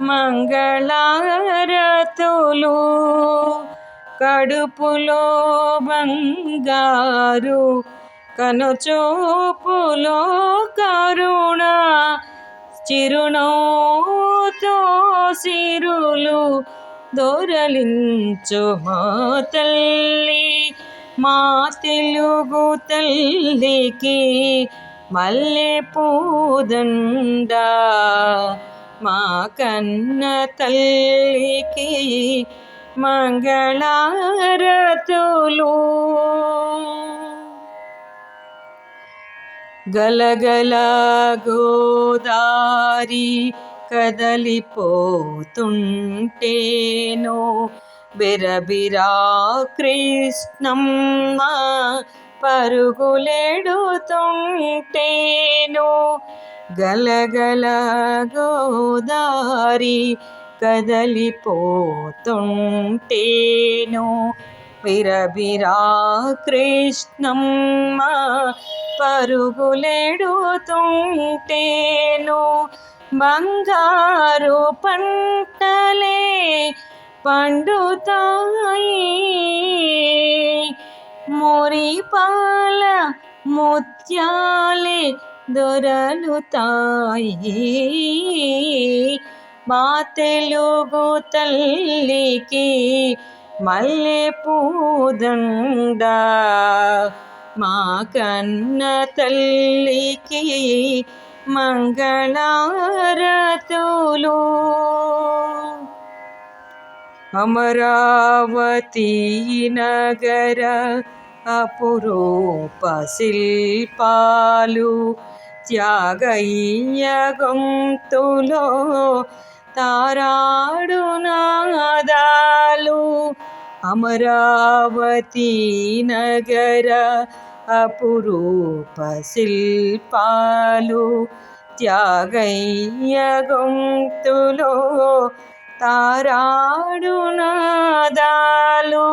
మంగళారతులు కడుపులో బంగారు కనుచూపులో కరుణ చిరునవ్వుతో సిరులు దొరలించు మా తల్లి మా తెలుగు తల్లికి మల్లె పూదండా మా కన్న తల్లికి మంగళారతులు. గలగల గోదారి కదలిపోతుంటేను. బిరబిరా కృష్ణమ్మ పరుగులెడుతుంటేను. గలగల గోదారి కదలిపోతుంటేను. విరబిరా కృష్ణమ్మ పరుగులెడుతుంటేను. బంగారు పంటలే పండుతాయి. మురిపాల ముత్యాలే దొరలుతాయి మా తెలుగు తల్లికి మల్లె పూదండ. మా కన్న తల్లికి మంగళారతులు. అమరావతి నగర అపురూప శిల్పాలు త్యాగయ్య గొంతులో తారాడు నాదాలు అమరావతి నగర అపురూప శిల్పాలు త్యాగయ్య గొంతులో తారాడు నాదాలు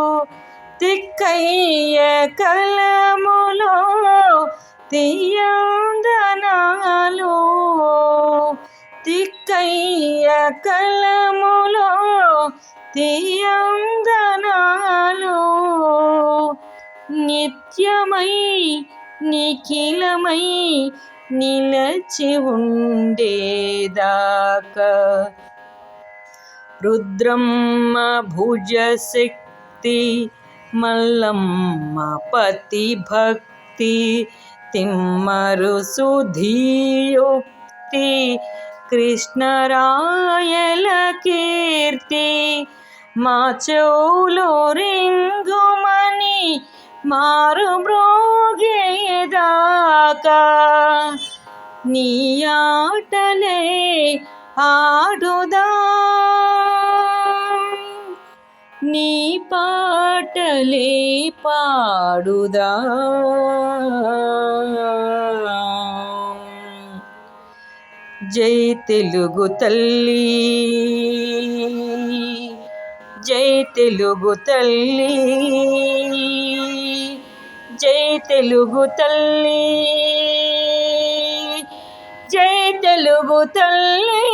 తిక్కయ్య కలములో తీయందనాలు తిక్కయ్య కలములో తీయందనాలు నిత్యమై నిఖిలమై నిలచి ఉండేదాకా. రుద్రమ్మ భుజశక్తి మల్లమ్మ పతి భక్తి తిమ్మరు సుధీయుక్తి కృష్ణరాయల కీర్తి. మా చెవులో రింగుమని మారు బ్రోగేదాకా నీ ఆటలే ఆడుదా. నీ పాటలే పాడుదా. జై తెలుగు తల్లి జై తెలుగు తల్లి జై తెలుగు తల్లి జై తెలుగు తల్లి.